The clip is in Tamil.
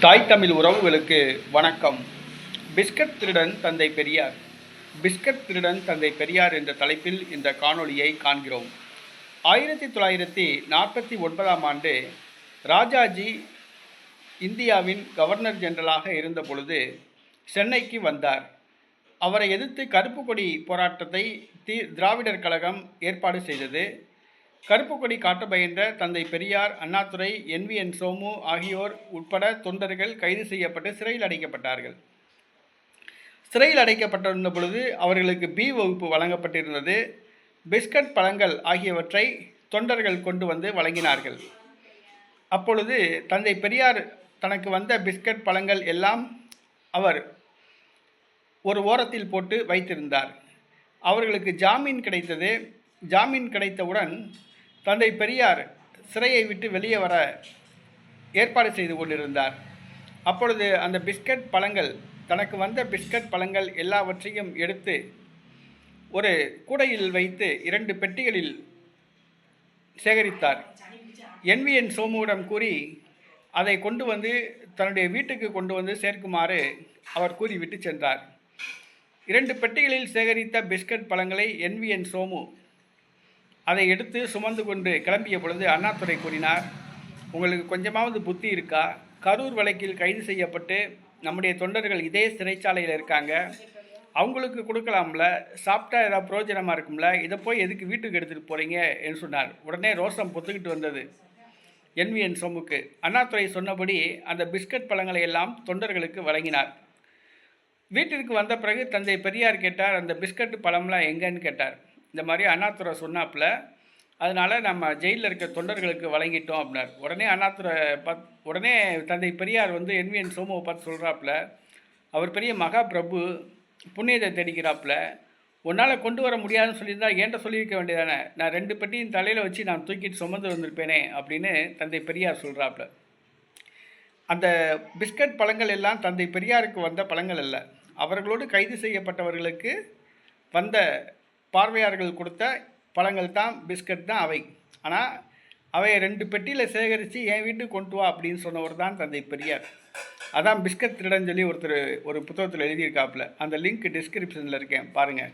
தாய் தமிழ் உறவுகளுக்கு வணக்கம். பிஸ்கட் திருடன் தந்தை பெரியார். பிஸ்கட் திருடன் தந்தை பெரியார் என்ற தலைப்பில் இந்த காணொளியை காண்கிறோம். ஆயிரத்தி தொள்ளாயிரத்தி நாற்பத்தி ஒன்பதாம் ஆண்டு ராஜாஜி இந்தியாவின் கவர்னர் ஜெனரலாக இருந்த பொழுது சென்னைக்கு வந்தார். அவரை எதிர்த்து கருப்பு கொடி போராட்டத்தை தி திராவிடர் கழகம் ஏற்பாடு செய்தது. கருப்பு கொடி காட்ட பயின்ற தந்தை பெரியார் அண்ணாதுரை என் சோமு ஆகியோர் உட்பட தொண்டர்கள் கைது செய்யப்பட்டு சிறையில் அடைக்கப்பட்டார்கள். சிறையில் அடைக்கப்பட்டிருந்த பொழுது அவர்களுக்கு பி வகுப்பு வழங்கப்பட்டிருந்தது. பிஸ்கட் பழங்கள் ஆகியவற்றை தொண்டர்கள் கொண்டு வந்து வழங்கினார்கள். அப்பொழுது தந்தை பெரியார் தனக்கு வந்த பிஸ்கட் பழங்கள் எல்லாம் அவர் ஒரு ஓரத்தில் போட்டு வைத்திருந்தார். அவர்களுக்கு ஜாமீன் கிடைத்தது. ஜாமீன் கிடைத்தவுடன் தந்தை பெரியார் சிறையை விட்டு வெளியே வர ஏற்பாடு செய்து கொண்டிருந்தார். அப்பொழுது அந்த பிஸ்கட் பழங்கள் தனக்கு வந்த பிஸ்கட் பழங்கள் எல்லாவற்றையும் எடுத்து ஒரு கூடையில் வைத்து இரண்டு பெட்டிகளில் சேகரித்தார். என்விஎன் சோமுவிடம் கூறி அதை கொண்டு வந்து தன்னுடைய வீட்டுக்கு கொண்டு வந்து சேர்க்குமாறு அவர் கூறிவிட்டு சென்றார். இரண்டு பெட்டிகளில் சேகரித்த பிஸ்கட் பழங்களை என்விஎன் சோமு அதை எடுத்து சுமந்து கொண்டு கிளம்பிய பொழுது அண்ணாதுரை கூறினார் உங்களுக்கு கொஞ்சமாவது புத்தி இருக்கா? கரூர் வழக்கில் கைது செய்யப்பட்டு நம்முடைய தொண்டர்கள் இதே சிறைச்சாலையில் இருக்காங்க. அவங்களுக்கு கொடுக்கலாம்ல? சாப்பிட்டா ஏதாவது பிரயோஜனமாக இருக்கும்ல? இதை போய் எதுக்கு வீட்டுக்கு எடுத்துகிட்டு போகிறீங்க என்று சொன்னார். உடனே ரோசம் பொத்துக்கிட்டு வந்தது. என்விஎன் சொம்முக்கு அண்ணாதுரை சொன்னபடி அந்த பிஸ்கட் பழங்களை எல்லாம் தொண்டர்களுக்கு வழங்கினார். வீட்டிற்கு வந்த பிறகு தந்தை பெரியார் கேட்டார் அந்த பிஸ்கட் பழம்லாம் எங்கன்னு? கேட்டார். இந்த மாதிரி அண்ணாதுரை சொன்னாப்புல அதனால் நம்ம ஜெயிலில் இருக்க தொண்டர்களுக்கு வழங்கிட்டோம் அப்படின்னார் உடனே அண்ணாத்துறை பத் உடனே தந்தை பெரியார் வந்து என்விஎன் சோமுவை பார்த்து சொல்கிறாப்புல அவர் பெரிய மகா பிரபு புண்ணியத்தை தேடிக்கிறாப்புல உன்னால் கொண்டு வர முடியாதுன்னு சொல்லியிருந்தா ஏன்ட்ட சொல்லியிருக்க வேண்டியதானே? நான் ரெண்டு பெட்டியும் தலையில் வச்சு நான் தூக்கிட்டு சுமந்து வந்திருப்பேனே அப்படின்னு தந்தை பெரியார் சொல்கிறாப்புல அந்த பிஸ்கட் பழங்கள் எல்லாம் தந்தை பெரியாருக்கு வந்த பழங்கள் அல்ல. அவர்களோடு கைது செய்யப்பட்டவர்களுக்கு வந்த பார்வையாளர்கள் கொடுத்த பழங்கள் தான் பிஸ்கட் தான் அவை. ஆனால் அவை ரெண்டு பெட்டியில் சேகரித்து என் வீட்டுக்கு கொண்டு வா அப்படின்னு சொன்னவர் தான் தந்தை பெரியார். அதான் பிஸ்கட் திருடன்னு சொல்லி ஒருத்தர் ஒரு புத்தகத்தில் எழுதியிருக்காப்புல. அந்த லிங்க் டிஸ்கிரிப்ஷனில் இருக்கேன் பாருங்கள்